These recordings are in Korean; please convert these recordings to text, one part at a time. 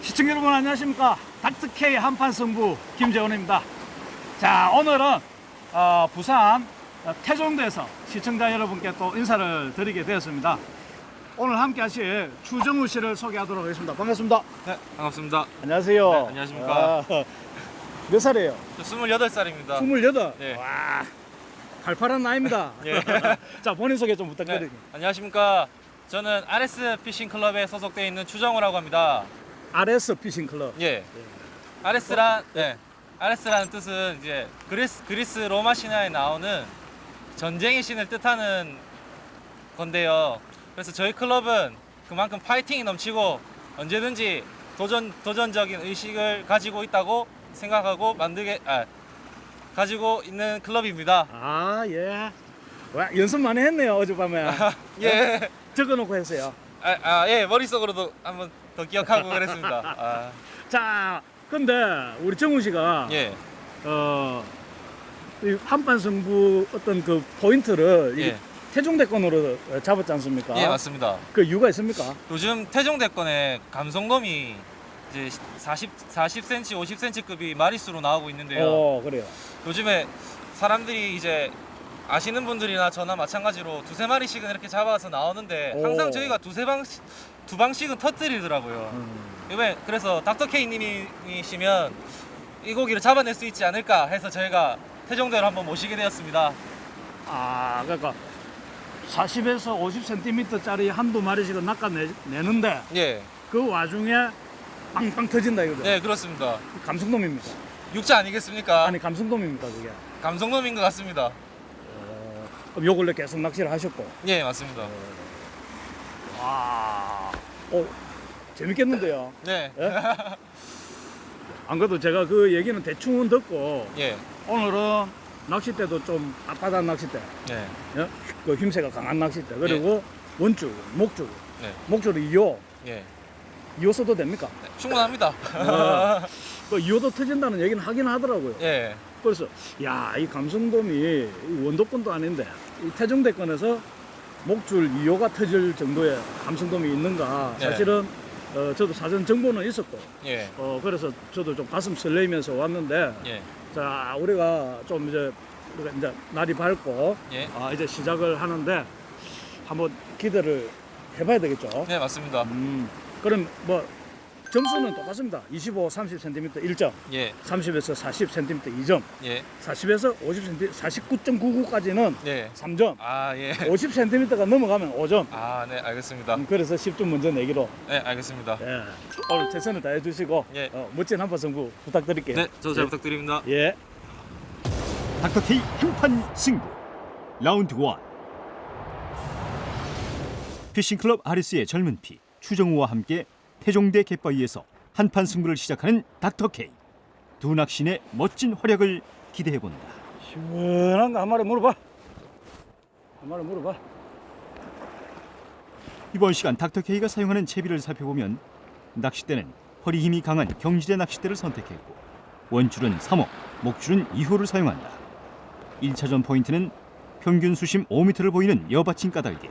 시청자 여러분 안녕하십니까? 닥터K 한판 승부 김재원입니다. 자 오늘은 어, 부산 어, 태종대에서 시청자 여러분께 또 인사를 드리게 되었습니다. 오늘 함께 하실 추정우 씨를 소개하도록 하겠습니다. 반갑습니다. 네, 반갑습니다. 안녕하세요. 네, 안녕하십니까. 아, 몇 살이에요? 저 28살입니다. 28? 네. 와 팔팔한 나이입니다 예. 자 본인 소개 좀 네, 부탁드립니다 안녕하십니까. 저는 RS 피싱 클럽에 소속되어 있는 추정우라고 합니다. RS 피싱 클럽 예. RS란 네. RS라는 뜻은 이제 그리스 그리스 로마 신화에 나오는 전쟁의 신을 뜻하는 건데요. 그래서 저희 클럽은 그만큼 파이팅이 넘치고 언제든지 도전 도전적인 의식을 가지고 있다고 생각하고 만들게 아, 가지고 있는 클럽입니다. 아예 연습 많이 했네요 어젯밤에 예. 적어놓고 했어요 아, 아, 예, 머릿속으로도 한번 더 기억하고 그랬습니다. 아, 자, 근데 우리 정우 씨가 예, 어, 이 한판 승부 어떤 그 포인트를 이 예, 태종대권으로 잡았지 않습니까? 예, 맞습니다. 그 이유가 있습니까? 요즘 태종 대권에 감성돔이 이제 40, 40cm, 50cm급이 마리수로 나오고 있는데요. 어, 그래요. 요즘에 사람들이 이제 아시는 분들이나 저나 마찬가지로 두세 마리씩은 이렇게 잡아서 나오는데 오. 항상 저희가 두세 방씩, 두 방씩은 터뜨리더라고요. 음. 이번에 그래서 닥터 K님이시면 이 고기를 잡아낼 수 있지 않을까 해서 저희가 태종대로 한번 모시게 되었습니다. 아, 그러니까 40에서 50cm짜리 한두 마리씩은 낚아내는데 예, 그 와중에 빵빵 터진다 이거죠. 네 그렇습니다. 감성돔입니까? 육자 아니겠습니까? 아니 감성돔입니까 그게? 감성돔인 것 같습니다. 어, 그럼 요 근래 계속 낚시를 하셨고. 예, 맞습니다. 와, 어, 재밌겠는데요. 네, 예? 안 그래도 제가 그 얘기는 대충은 듣고 예, 오늘은 낚싯대도 좀 빳빳한 낚싯대, 네, 예? 그 힘새가 강한 낚싯대, 그리고 원줄, 목줄, 네, 목줄을 2호, 예, 2호 써도 됩니까? 네, 충분합니다. 어, 그 2호도 터진다는 얘기는 하긴 하더라고요. 예, 그래서 야, 이 감성돔이 이 원도권도 아닌데 이 태종대권에서 목줄 2호가 터질 정도의 감성돔이 있는가? 네. 사실은 어, 저도 사전 정보는 있었고, 예, 어, 그래서 저도 좀 가슴 설레이면서 왔는데, 예, 자, 우리가 좀 이제, 우리가 이제 날이 밝고, 예, 아, 이제 시작을 하는데, 한번 기대를 해봐야 되겠죠. 네 맞습니다. 음, 그럼 뭐, 점수는 똑같습니다. 25, 30cm 1점, 예, 30에서 40cm 2점, 예, 40에서 50cm, 49.99까지는 예. 3점, 아, 예. 50cm가 넘어가면 5점. 아, 네, 알겠습니다. 음, 그래서 10점 먼저 내기로. 네, 알겠습니다. 예. 오늘 최선을 다해 주시고, 예. 어, 멋진 한판 승부 부탁드릴게요. 네, 저도 잘 예. 부탁드립니다. 예. 닥터 K 한판 승부 라운드 1 피싱클럽 아리스의 젊은 피 추정우와 함께 태종대 갯바위에서 한판 승부를 시작하는 닥터 K 두 낚시인의 멋진 활약을 기대해 본다 시원한 거 한 마리 물어봐. 한 마리 물어봐. 이번 시간 닥터 K가 사용하는 채비를 살펴보면 낚싯대는 허리 힘이 강한 경질의 낚싯대를 선택했고 원줄은 3호, 목줄은 2호를 사용한다 1차전 포인트는 평균 수심 5m를 보이는 여받침 까닭에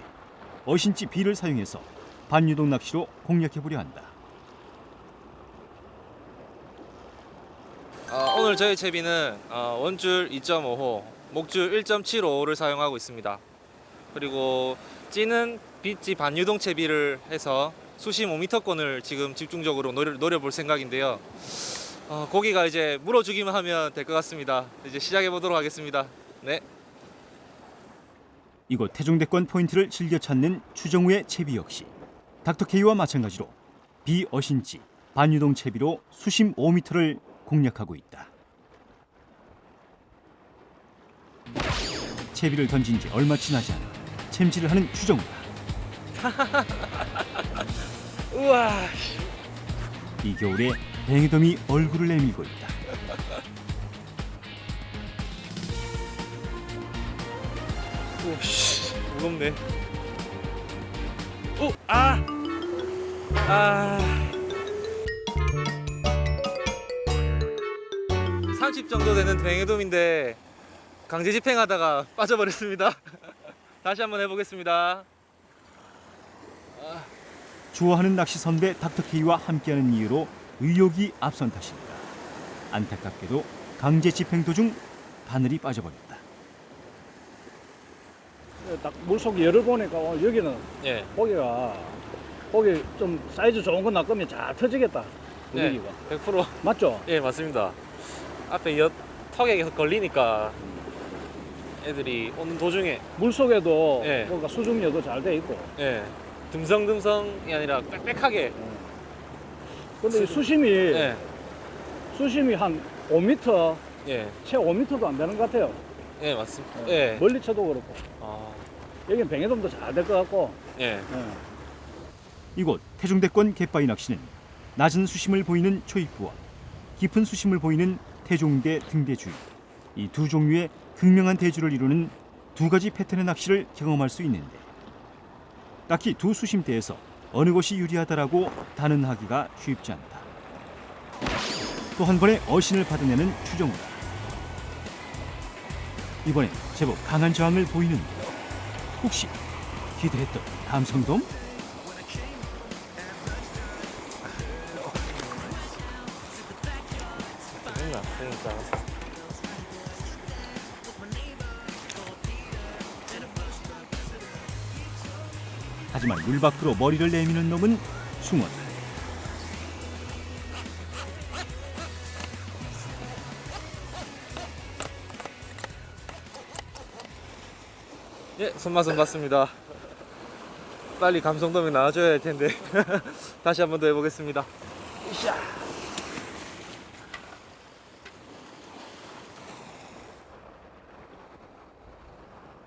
어신지 B를 사용해서 반유동 낚시로 공략해보려 한다 어, 오늘 저희 채비는 어, 원줄 2.5호, 목줄 1.75호를 사용하고 있습니다. 그리고 찌는 빗지 반유동 채비를 해서 수심 5m권을 지금 집중적으로 노려, 노려 볼 생각인데요. 어, 고기가 이제 물어주기만 하면 될 것 같습니다. 이제 시작해 보도록 하겠습니다. 네. 이곳 태종대권 포인트를 즐겨 찾는 추정우의 채비 역시 닥터 K와 마찬가지로 비어신지 반유동 채비로 수심 5m를 공략하고 있다. 채비를 던진 지 얼마 지나지 않아 챔질을 하는 추정우다. 우와. 이 겨울에 뱅에돔이 얼굴을 내밀고 있다. 오씨 무겁네. 오 아. 아. 30 정도 되는 뱅에돔인데 강제 집행하다가 빠져버렸습니다. 다시 한번 해보겠습니다. 좋아하는 낚시 선배 닥터 K와 함께하는 이유로 의욕이 앞선 탓입니다. 안타깝게도 강제 집행 도중 바늘이 빠져버렸다. 딱 물속 열을 보니까 오늘 여기는 예. 고기가 고기 좀 사이즈 좋은 거 낚으면 잘 터지겠다. 네. 분위기가 100% 맞죠? 예, 맞습니다. 앞에 여, 턱에 계속 걸리니까 애들이 오는 도중에 물 속에도 예. 뭔가 수중력도 잘 돼 있고. 예. 듬성듬성이 아니라 빽빽하게 근데 이 수심이 예. 수심이 한 5m, 예. 채 5m도 안 되는 것 같아요. 예, 맞습니다. 예. 멀리 쳐도 그렇고. 아. 여기는 뱅에돔도 잘 될 것 같고. 예. 예. 이곳 태종대권 갯바위 낚시는 낮은 수심을 보이는 초입부와 깊은 수심을 보이는 태종대 등대 주위 이두 종류의 극명한 대주를 이루는 두 가지 패턴의 낚시를 경험할 수 있는데 딱히 두 수심대에서 어느 것이 유리하다라고 단언하기가 쉽지 않다. 또 한 번의 어신을 받아내는 추정우다. 이번엔 제법 강한 저항을 보이는데 혹시 기대했던 감성돔? 하지만 물 밖으로 머리를 내미는 놈은 숭어다. 예, 손맛은 봤습니다. 빨리 감성돔이 나와줘야 할 텐데 다시 한 번 더 해보겠습니다.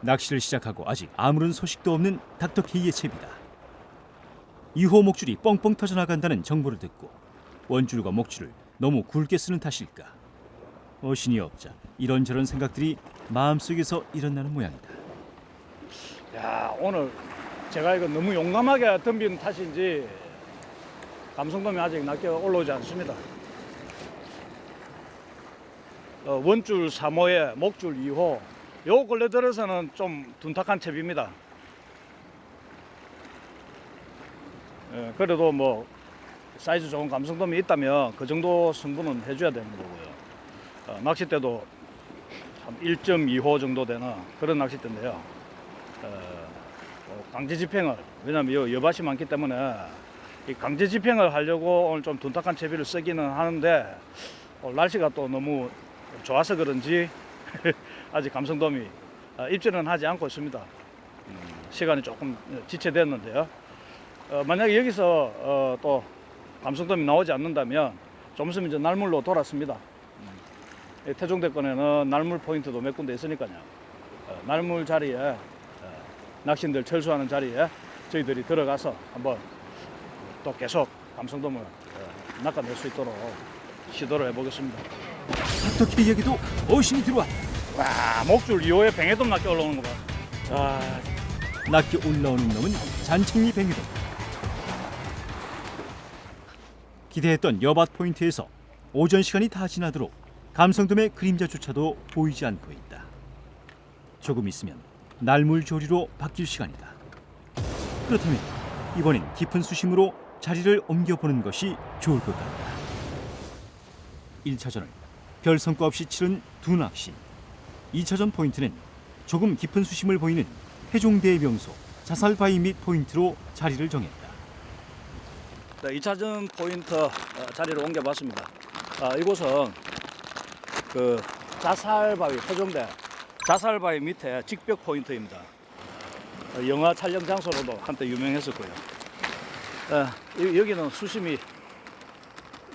낚시를 시작하고 아직 아무런 소식도 없는 닥터 K의 채비다. 2호 목줄이 뻥뻥 터져 나간다는 정보를 듣고 원줄과 목줄을 너무 굵게 쓰는 탓일까? 어신이 없자 이런저런 생각들이 마음속에서 일어나는 모양이다. 야, 오늘 제가 이거 너무 용감하게 덤빈 탓인지 감성돔이 아직 낮게 올라오지 않습니다. 어, 원줄 3호에 목줄 2호 요 근래 들어서는 좀 둔탁한 채비입니다. 예, 그래도 뭐 사이즈 좋은 감성돔이 있다면 그 정도 승부는 해줘야 되는 거고요. 어, 낚싯대도 한 1.2호 정도 되는 그런 낚싯대인데요. 어, 어, 강제 집행을 왜냐하면 요 여밭이 많기 때문에 이 강제 집행을 하려고 오늘 좀 둔탁한 채비를 쓰기는 하는데 오늘 날씨가 또 너무 좋아서 그런지 아직 감성돔이 어, 입질은 하지 않고 있습니다. 음, 시간이 조금 지체됐는데요. 어, 만약에 여기서 어, 또 감성돔이 나오지 않는다면 좀 있으면 이제 날물로 돌았습니다. 음, 이 태종대권에는 날물 포인트도 몇 군데 있으니까요. 어, 날물 자리에 어, 낚시인들 철수하는 자리에 저희들이 들어가서 한번 또 계속 감성돔을 어, 낚아낼 수 있도록 시도를 해보겠습니다. 닥터 K에게도 어신이 들어왔다. 와 목줄 2호에 뱅에돔 낚여 올라오는 거 봐. 아, 낮게 올라오는 놈은 잔챙이 뱅이다. 기대했던 여밭 포인트에서 오전 시간이 다 지나도록 감성돔의 그림자조차도 보이지 않고 있다. 조금 있으면 날물 조리로 바뀔 시간이다. 그렇다면 이번엔 깊은 수심으로 자리를 옮겨보는 것이 좋을 것 같다. 1차전을 별 성과 없이 치른 두 낚시. 2차전 포인트는 조금 깊은 수심을 보이는 해종대의 명소 자살 바위 밑 포인트로 자리를 정했다. 네, 2차전 포인트 어, 자리를 옮겨봤습니다. 아, 이곳은 그 자살 바위 세종대 자살바위 밑에 직벽 포인트입니다. 어, 영화 촬영 장소로도 한때 유명했었고요. 어, 여- 여기는 수심이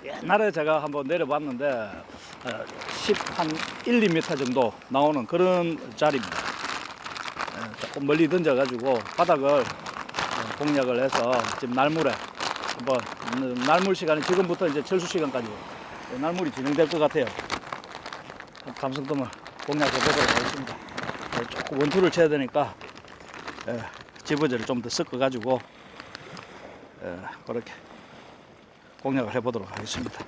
옛날에 제가 한번 내려봤는데 어, 10, 한 1, 2m 정도 나오는 그런 자리입니다. 어, 조금 멀리 던져가지고 바닥을 어, 공략을 해서 지금 날물에 한번 음, 날물 시간이 지금부터 이제 철수 시간까지 날물이 진행될 것 같아요. 감성돔을 공략해 보도록 하겠습니다. 예, 조금 원투를 쳐야 되니까 예, 집어제를 좀 더 섞어가지고 예, 그렇게 공략을 해보도록 하겠습니다.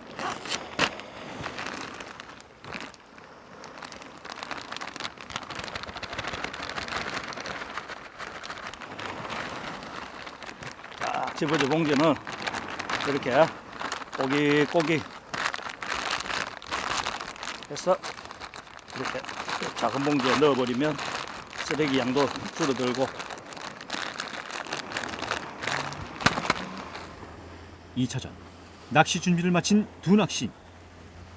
집어제 봉지는 이렇게 꼬기꼬기 해서 이렇게 작은 봉지에 넣어버리면 쓰레기 양도 줄어들고 2차전 낚시 준비를 마친 두 낚시인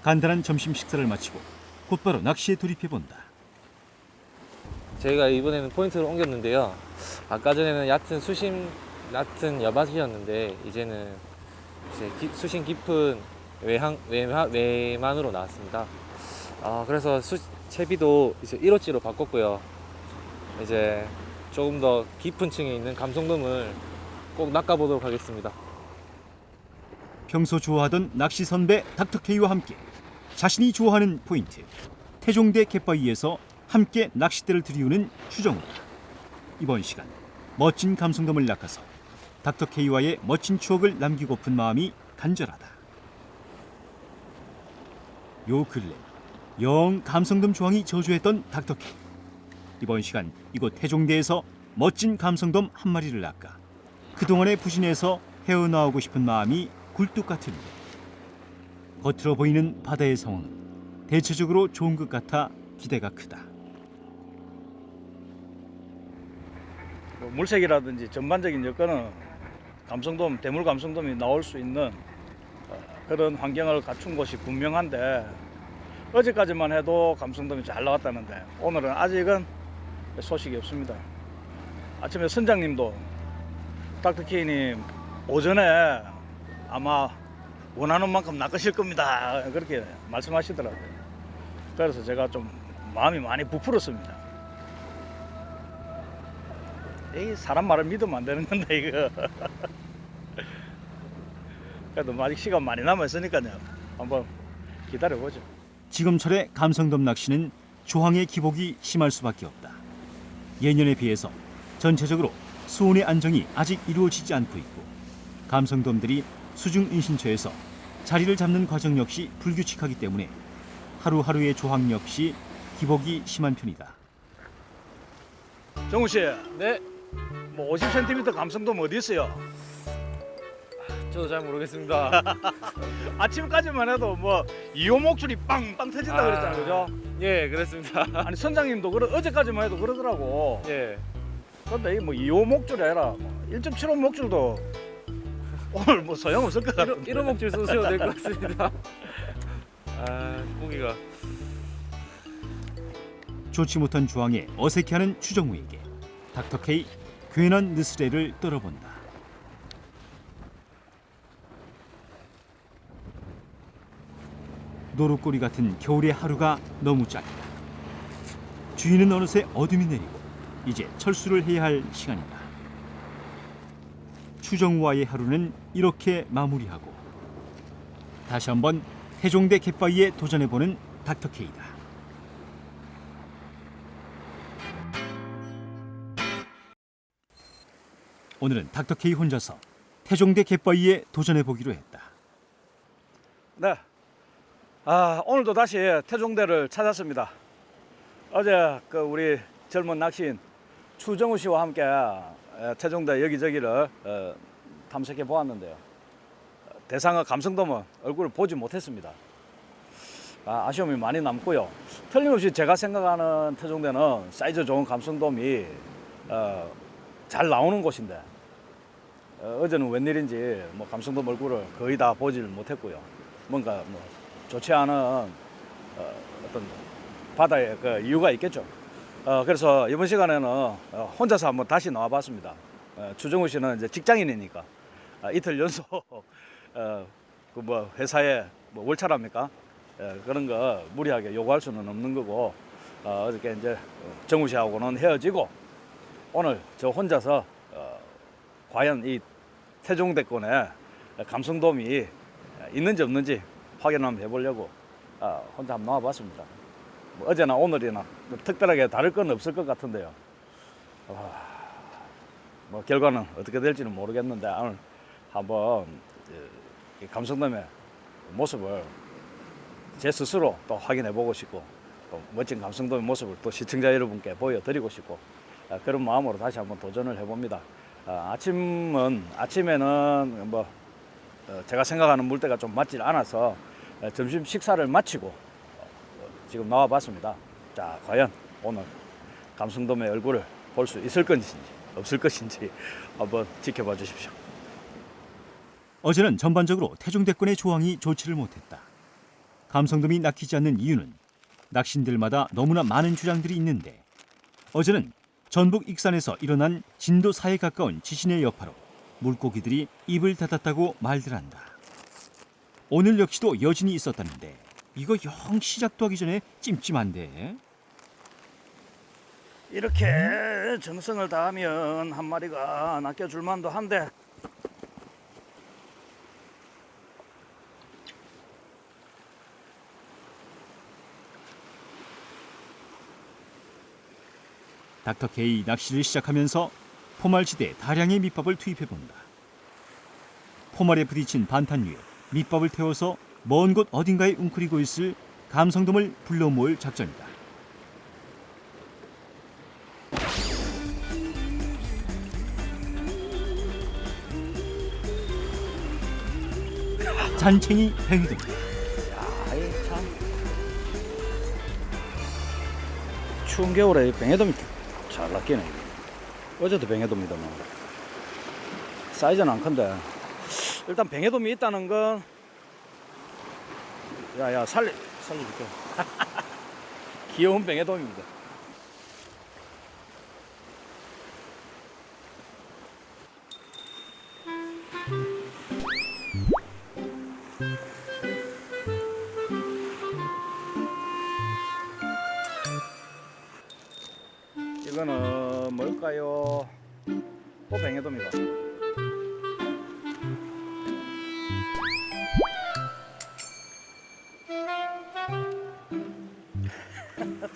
간단한 점심 식사를 마치고 곧바로 낚시에 돌입해 본다. 저희가 이번에는 포인트를 옮겼는데요. 아까 전에는 얕은 수심 얕은 여밭이었는데 이제는 이제 기- 수심 깊은 외항 외마, 외만으로 나왔습니다. 아 그래서 수, 채비도 이제 1호치로 바꿨고요. 이제 조금 더 깊은 층에 있는 감성돔을 꼭 낚아보도록 하겠습니다. 평소 좋아하던 낚시 선배 닥터 K와 함께 자신이 좋아하는 포인트 태종대 갯바위에서 함께 낚싯대를 들이우는 추정우. 이번 시간 멋진 감성돔을 낚아서 닥터 K와의 멋진 추억을 남기고픈 마음이 간절하다. 요 근래 영 감성돔 조항이 저조했던 닥터 K. 이번 시간 이곳 태종대에서 멋진 감성돔 한 마리를 낚아 그동안의 부진에서 헤어나오고 싶은 마음이 굴뚝 같은데 겉으로 보이는 바다의 상황은 대체적으로 좋은 것 같아 기대가 크다. 뭐 물색이라든지 전반적인 여건은 감성돔 대물 감성돔이 나올 수 있는 어, 그런 환경을 갖춘 곳이 분명한데 어제까지만 해도 감성돔이 잘 나왔다는데 오늘은 아직은 소식이 없습니다. 아침에 선장님도 닥터케이님 오전에 아마 원하는 만큼 낚으실 겁니다. 그렇게 말씀하시더라고요. 그래서 제가 좀 마음이 많이 부풀었습니다. 이 사람 말을 믿으면 안 되는 건데 이거. 그래도 아직 시간 많이 남아 있으니까요. 한번 기다려 보죠. 지금철의 감성돔 낚시는 조항의 기복이 심할 수밖에 없다. 예년에 비해서 전체적으로 수온의 안정이 아직 이루어지지 않고 있고 감성돔들이 수중 인신처에서 자리를 잡는 과정 역시 불규칙하기 때문에 하루하루의 조항 역시 기복이 심한 편이다. 정우 씨, 네, 뭐 50cm 감성돔 어디 있어요? 저도 잘 모르겠습니다. 아침까지만 해도 뭐 이호 목줄이 빵빵 터진다 아. 그랬잖아요, 그죠? 예, 그렇습니다. 아니 선장님도 그러, 어제까지만 해도 그러더라고. 예. 근데 이뭐 2호 목줄이 아니라 뭐1.75 목줄도 오늘 뭐 소용없을 것 같아. 1호 목줄 쏘셔도 될 것 같습니다. 아, 고기가. 좋지 못한 조항에 어색해하는 추정우에게 닥터 K 괜한 느스레를 떨어본다. 노루꼬리 같은 겨울의 하루가 너무 짧다. 주인은 어느새 어둠이 내리고 이제 철수를 해야 할 시간이다. 추정우와의 하루는 이렇게 마무리하고 다시 한번 태종대 갯바위에 도전해보는 닥터 K다. 오늘은 닥터 K 혼자서 태종대 갯바위에 도전해 보기로 했다. 네. 아, 오늘도 다시 태종대를 찾았습니다. 어제 그 우리 젊은 낚시인 추정우 씨와 함께 에, 태종대 여기저기를 어, 탐색해 보았는데요. 대상어 감성돔은 얼굴을 보지 못했습니다. 아, 아쉬움이 많이 남고요. 틀림없이 제가 생각하는 태종대는 사이즈 좋은 감성돔이 어, 잘 나오는 곳인데 어, 어제는 웬일인지 뭐 감성돔 얼굴을 거의 다 보질 못했고요. 뭔가 뭐 좋지 않은 어, 어떤 바다의 그 이유가 있겠죠. 어, 그래서 이번 시간에는 어, 혼자서 한번 다시 나와봤습니다. 어, 추정우 씨는 이제 직장인이니까 아, 이틀 연속 어, 그 뭐 회사에 뭐 월차랍니까? 예, 그런 거 무리하게 요구할 수는 없는 거고 어, 어저께 이제 정우 씨하고는 헤어지고 오늘 저 혼자서 어, 과연 이 태종대권에 감성돔이 있는지 없는지 확인 한번 해보려고 아, 혼자 한번 나와봤습니다. 뭐 어제나 오늘이나 뭐 특별하게 다를 건 없을 것 같은데요. 아, 뭐 결과는 어떻게 될지는 모르겠는데 오늘 한번 이 감성돔의 모습을 제 스스로 또 확인해 보고 싶고 또 멋진 감성돔의 모습을 또 시청자 여러분께 보여드리고 싶고 아, 그런 마음으로 다시 한번 도전을 해봅니다. 아, 아침은 아침에는 뭐 어, 제가 생각하는 물때가 좀 맞질 않아서 어, 점심 식사를 마치고 어, 지금 나와 봤습니다. 자, 과연 오늘 감성돔의 얼굴을 볼 수 있을 것인지 없을 것인지 한번 지켜봐 주십시오. 어제는 전반적으로 태종대권의 조항이 좋지를 못했다. 감성돔이 낚이지 않는 이유는 낚신들마다 너무나 많은 주장들이 있는데 어제는 전북 익산에서 일어난 진도 4에 가까운 지진의 여파로 물고기들이 입을 닫았다고 말들 한다. 오늘 역시도 여진이 있었다는데 이거 영 시작도 하기 전에 찜찜한데 이렇게 정성을 다하면 한 마리가 낚여줄 만도 한데 닥터 K 낚시를 시작하면서 포말지대에 다량의 밑밥을 투입해 본다. 포말에 부딪힌 반탄 위에 밑밥을 태워서 먼 곳 어딘가에 웅크리고 있을 감성돔을 불러 모을 작전이다. 잔챙이 참 추운 겨울에 뱅에돔이 잘 낚이네. 어제도 뱅에돔이더만. 사이즈는 안 큰데. 일단 뱅에돔이 있다는 건 야야 살리 살려줄게. 귀여운 뱅에돔입니다 뭘까요? 또 뱅에돔이다.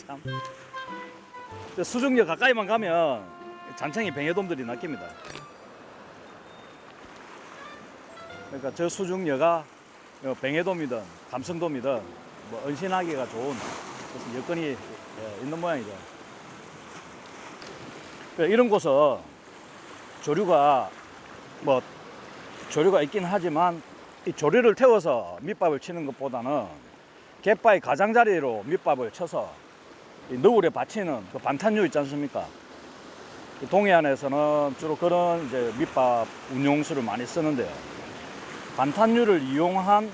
참. 저 수중역 가까이만 가면 잔챙이 뱅에돔들이 낚입니다. 그러니까 저 수중여가 어, 뱅에돔이든 감성돔이든 뭐 은신하기가 좋은 여건이 예, 있는 모양이죠. 그러니까 이런 곳은 조류가 뭐 조류가 있긴 하지만 이 조류를 태워서 밑밥을 치는 것보다는 갯바위 가장자리로 밑밥을 쳐서 이 너울에 받치는 그 반탄류 있지 않습니까? 이 동해안에서는 주로 그런 이제 밑밥 운용수를 많이 쓰는데요. 반탄류를 이용한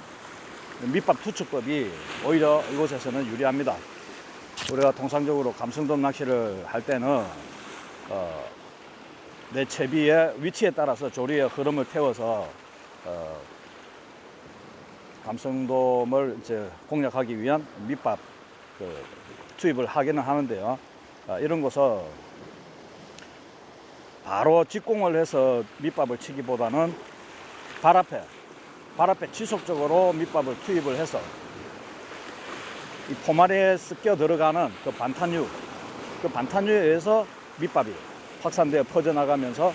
밑밥 투척법이 오히려 이곳에서는 유리합니다. 우리가 통상적으로 감성돔 낚시를 할 때는 어, 내 채비의 위치에 따라서 조리의 흐름을 태워서 어, 감성돔을 이제 공략하기 위한 밑밥 그, 투입을 하기는 하는데요. 아, 이런 곳은 바로 직공을 해서 밑밥을 치기보다는 발 앞에 발 앞에 지속적으로 밑밥을 투입을 해서 이 포말에 섞여 들어가는 그 반탄유 그 반탄유에 의해서 밑밥이 확산되어 퍼져나가면서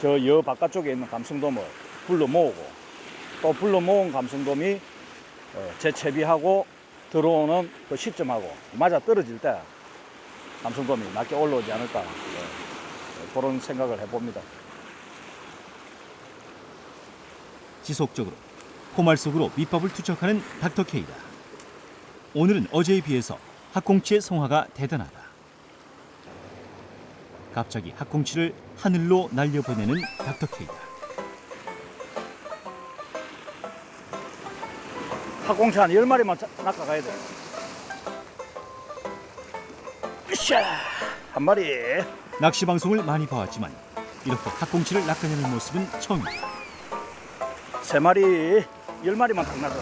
저 여 바깥쪽에 있는 감성돔을 불러 모으고 또 불러 모은 감성돔이 어, 재채비하고 들어오는 그 시점하고 맞아 떨어질 때 감성돔이 낮게 올라오지 않을까 예, 그런 생각을 해봅니다. 지속적으로 포말 속으로 밑밥을 투척하는 닥터 K다. 오늘은 어제에 비해서 학꽁치의 성화가 대단하다. 갑자기 학꽁치를 하늘로 날려보내는 닥터 K다. 학공치 한 10마리만 낚아가야 돼. 으쌰! 한 마리. 낚시 방송을 많이 봐왔지만 이렇게 학꽁치를 낚아내는 모습은 처음이다. 세 마리. 10마리만 딱 낚아.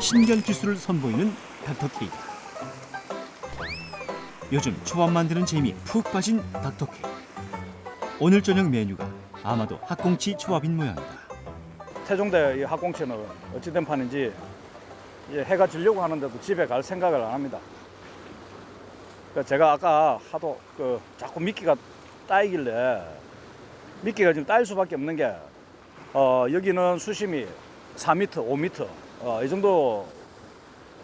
신기한 기술을 선보이는 닥터 K다. 요즘 초밥 만드는 재미 푹 빠진 닥터 K. 오늘 저녁 메뉴가 아마도 학꽁치 초밥인 모양이다. 태종대 이 학공치는 어찌된 이제 해가 지려고 하는데도 집에 갈 생각을 안 합니다. 그 제가 아까 하도 그 자꾸 미끼가 따이길래 미끼가 지금 따일 수밖에 없는 게 어, 여기는 수심이 4m, 5m 어, 이 정도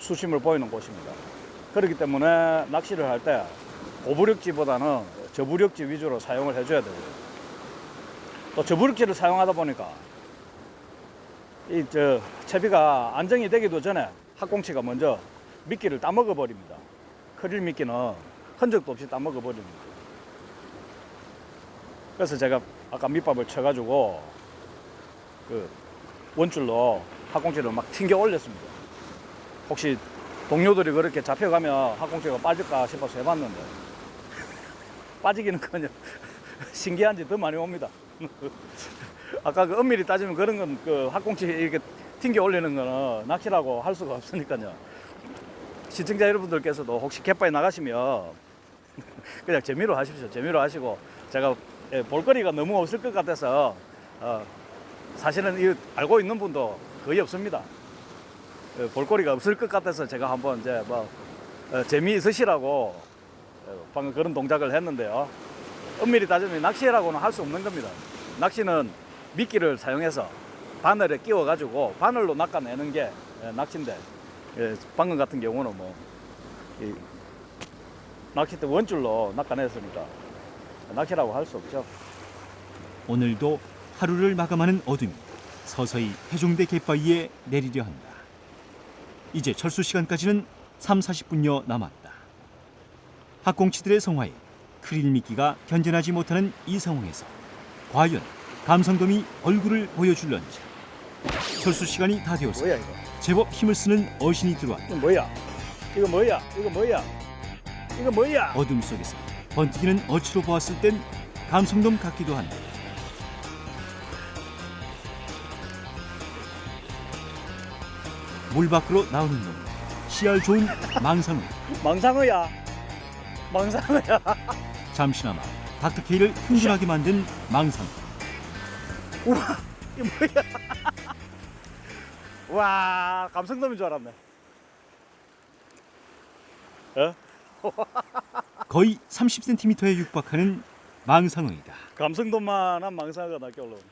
수심을 보이는 곳입니다. 그렇기 때문에 낚시를 할 때 고부력지보다는 저부력지 위주로 사용을 해줘야 되고요. 또 저부르기를 사용하다 보니까 이 저 채비가 안정이 되기도 전에 학꽁치가 먼저 미끼를 따먹어 버립니다. 크릴 미끼는 흔적도 없이 따먹어 버립니다. 그래서 제가 아까 밑밥을 쳐가지고 그 원줄로 학꽁치를 막 튕겨 올렸습니다. 혹시 동료들이 그렇게 잡혀가면 학꽁치가 빠질까 싶어서 해봤는데 빠지기는커녕 신기한지 더 많이 옵니다. 아까 그 엄밀히 따지면 그런 건 그 학꽁치 이렇게 튕겨 올리는 거는 낚시라고 할 수가 없으니까요. 시청자 여러분들께서도 혹시 갯바에 나가시면 그냥 재미로 하십시오. 재미로 하시고 제가 예, 볼거리가 너무 없을 것 같아서 어, 사실은 이 알고 있는 분도 거의 없습니다. 어, 볼거리가 없을 것 같아서 제가 한번 이제 뭐 어, 재미 있으시라고 어, 방금 그런 동작을 했는데요. 엄밀히 따지면 낚시라고는 할 수 없는 겁니다. 낚시는 미끼를 사용해서 바늘에 끼워 가지고 바늘로 낚아내는 게 예, 낚시인데 예, 방금 같은 경우는 뭐 이, 낚싯대 원줄로 낚아냈으니까 낚시라고 할 수 없죠. 오늘도 하루를 마감하는 어둠이 서서히 해종대 갯바위에 내리려 한다. 이제 철수 시간까지는 3, 40분여 남았다. 학꽁치들의 성화에 크릴 미끼가 견뎌나지 못하는 이 상황에서 과연 감성돔이 얼굴을 보여줄런지 철수 시간이 다 되어서 뭐야? 제법 힘을 쓰는 어신이 들어왔다. 뭐야? 이거 뭐야? 이거 뭐야? 이거 뭐야? 어둠 속에서 번뜩이는 어치로 보았을 땐 감성돔 같기도 한다. 물 밖으로 나오는 놈 씨알 좋은 망상어 망상어야. 망상어야. 잠시나마 닥터케이를 흥분하게 만든 망상어 우와, 이거 뭐야? 와, 감성돔인 줄 알았네. 어? 거의 30cm에 육박하는 망상어이다. 감성돔만한 망상어가 낮게 올라오네.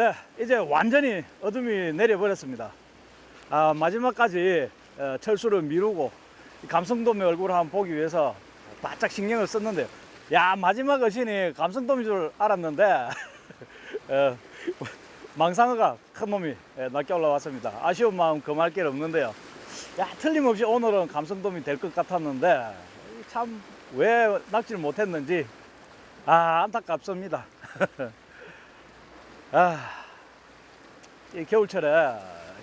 네, 이제 완전히 어둠이 내려버렸습니다. 아, 마지막까지 어, 철수를 미루고 이 감성돔의 얼굴을 한번 보기 위해서 바짝 신경을 썼는데요. 야, 마지막 어신이 감성돔인 줄 알았는데 어, 망상어가 큰 놈이 예, 낮게 올라왔습니다. 아쉬운 마음 금할 길 없는데요. 야, 틀림없이 오늘은 감성돔이 될 것 같았는데 참왜 낚시를 못했는지 아 안타깝습니다. 아, 이 겨울철에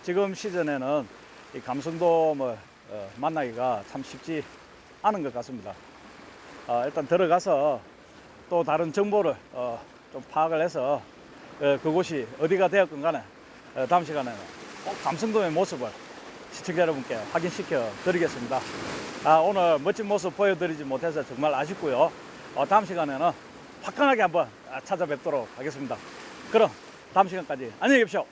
지금 시즌에는 이 감성돔을 어, 만나기가 참 쉽지 않은 것 같습니다. 어, 일단 들어가서 또 다른 정보를 어, 좀 파악을 해서 어, 그곳이 어디가 되었건 간에 어, 다음 시간에는 꼭 감성돔의 모습을 시청자 여러분께 확인시켜 드리겠습니다. 아, 오늘 멋진 모습 보여드리지 못해서 정말 아쉽고요. 어, 다음 시간에는 화끈하게 한번 아, 찾아뵙도록 하겠습니다. 그럼 다음 시간까지 안녕히 계십시오.